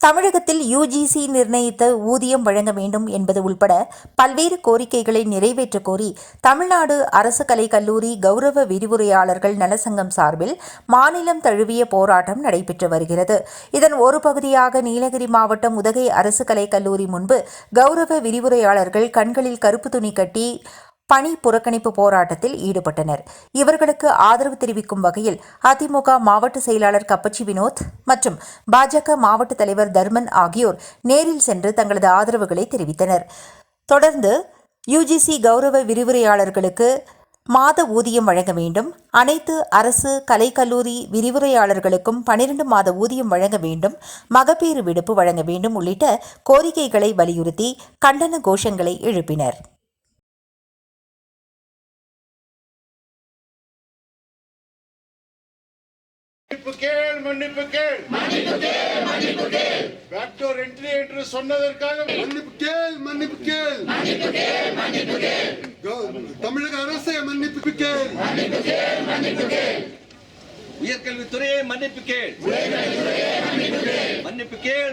தமிழகத்தில் யுஜிசி நிர்ணயித்த ஊதியம் வழங்க வேண்டும் என்பது உள்பட பல்வேறு கோரிக்கைகளை நிறைவேற்ற கோரி தமிழ்நாடு அரசு கலைக் கல்லூரி கௌரவ விரிவுரையாளர்கள் நலசங்கம் சார்பில் மாநிலம் தழுவிய போராட்டம் நடைபெற்று வருகிறது. இதன் ஒரு பகுதியாக நீலகிரி மாவட்டம் உதகை அரசு கலைக் கல்லூரி முன்பு கௌரவ விரிவுரையாளர்கள் கண்களில் கருப்பு துணி கட்டி பணி புறக்கணிப்பு போராட்டத்தில் ஈடுபட்டனர். இவர்களுக்கு ஆதரவு தெரிவிக்கும் வகையில் அதிமுக மாவட்ட செயலாளர் கப்பச்சி வினோத் மற்றும் பாஜக மாவட்ட தலைவர் தர்மன் ஆகியோர் நேரில் சென்று தங்களது ஆதரவுகளை தெரிவித்தனர். தொடர்ந்து யுஜிசி கௌரவ விரிவுரையாளர்களுக்கு மாத ஊதியம் வழங்க வேண்டும். அனைத்து அரசு கலைக்கல்லூரி விரிவுரையாளர்களுக்கும் பனிரெண்டு மாத ஊதியம் வழங்க வேண்டும். மகப்பேறு விடுப்பு வழங்க வேண்டும் உள்ளிட்ட கோரிக்கைகளை வலியுறுத்தி கண்டன கோஷங்களை எழுப்பினர். மன்னிப்பு கேள் மன்னிப்பு கேள். மன்னிப்பு கேள் பேக்டோர் என்ட்ரி என்று சொன்னதற்காக மன்னிப்பு கேள் மன்னிப்பு கேள். கௌ- தமிழக அரசை மன்னிப்பு கேள். உயர்கல்வித்துறையை மன்னிப்பு கேள். மன்னிப்பு கேள்.